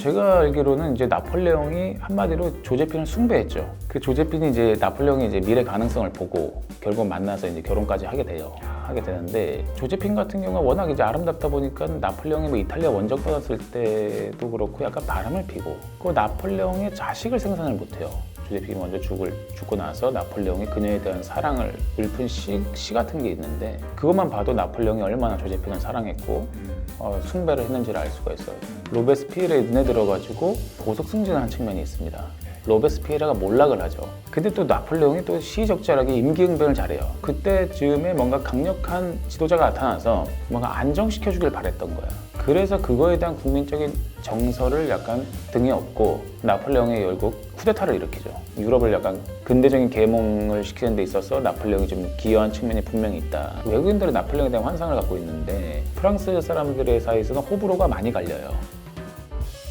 제가 알기로는 이제 나폴레옹이 한마디로 조제핀을 숭배했죠. 그 조제핀이 이제 나폴레옹이 이제 미래 가능성을 보고 결국 만나서 이제 결혼까지 하게 돼요. 하게 되는데 조제핀 같은 경우가 워낙 이제 아름답다 보니까 나폴레옹이 뭐 이탈리아 원정 받았을 때도 그렇고 약간 바람을 피고 그 나폴레옹의 자식을 생산을 못해요. 조제핀이 먼저 죽을 죽고 나서 나폴레옹이 그녀에 대한 사랑을 읊은 시, 시 같은 게 있는데 그것만 봐도 나폴레옹이 얼마나 조제핀을 사랑했고 어, 숭배를 했는지를 알 수가 있어요. 로베스피에르에 눈에 들어가지고 보석 승진한 측면이 있습니다. 로베스피에르가 몰락을 하죠. 근데 또 나폴레옹이 또 시적절하게 임기응변을 잘해요. 그때쯤에 뭔가 강력한 지도자가 나타나서 뭔가 안정시켜 주길 바랬던 거야. 그래서 그거에 대한 국민적인 정서를 약간 등에 업고 나폴레옹이 결국 쿠데타를 일으키죠. 유럽을 약간 근대적인 계몽을 시키는 데 있어서 나폴레옹이 좀 기여한 측면이 분명히 있다. 외국인들은 나폴레옹에 대한 환상을 갖고 있는데 프랑스 사람들의 사이에서는 호불호가 많이 갈려요.